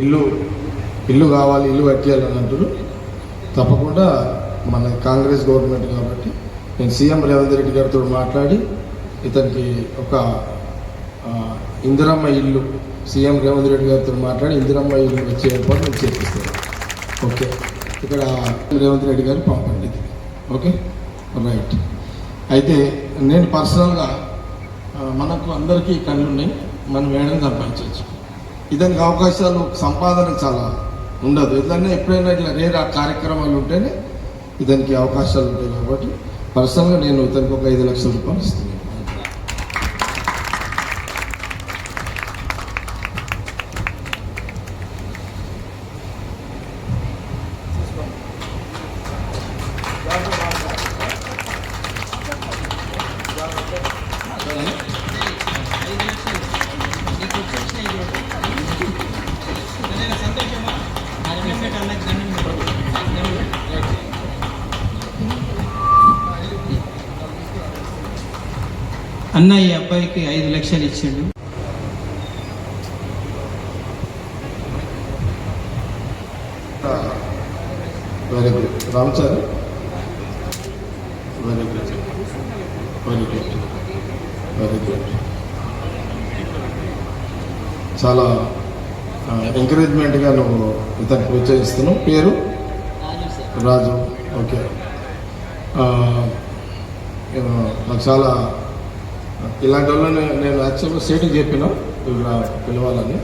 ఇల్లు ఇల్లు కావాలి ఇల్లు కట్టేయాలని అంటారు తప్పకుండా మన కాంగ్రెస్ గవర్నమెంట్ కాబట్టి నేను సీఎం రేవంత్ రెడ్డి గారితో మాట్లాడి ఇతనికి ఒక ఇందిరమ్మ ఇల్లు సీఎం రేవంత్ రెడ్డి గారితో మాట్లాడి ఇందిరమ్మ ఇల్లు వచ్చే ఏర్పాటు నేను చేపిస్తాను. ఓకే? ఇక్కడ రేవంత్ రెడ్డి గారు పంపండి. ఇది. ఓకే? రైట్. అయితే నేను పర్సనల్గా మనకు అందరికీ కళ్ళు ఉన్నాయి మనం వేయడం సంపాదించవచ్చు. ఇదానికి అవకాశాలు సంపాదన చాలా ఉండదు. ఎందుకంటే ఎప్పుడైనా ఇట్లా రేర్ ఆ కార్యక్రమాలు ఉంటేనే ఇతనికి అవకాశాలు ఉంటాయి కాబట్టి పర్సనల్గా నేను ఇతనికి ఒక ఐదు లక్షల రూపాయలు ఇస్తున్నాను. అన్న ఈ అబ్బాయికి ఐదు లక్షలు ఇచ్చిండు. Very good Ramachari very good very good very good చాలా ఎంకరేజ్మెంట్గా నువ్వు ఇతనికి ప్రోత్సహిస్తున్నావు. పేరు? రాజు ఓకే. నాకు చాలా ఇలాంటి వాళ్ళని నేను యాక్చువల్గా సేటుకి చెప్పిన పిలవాలని.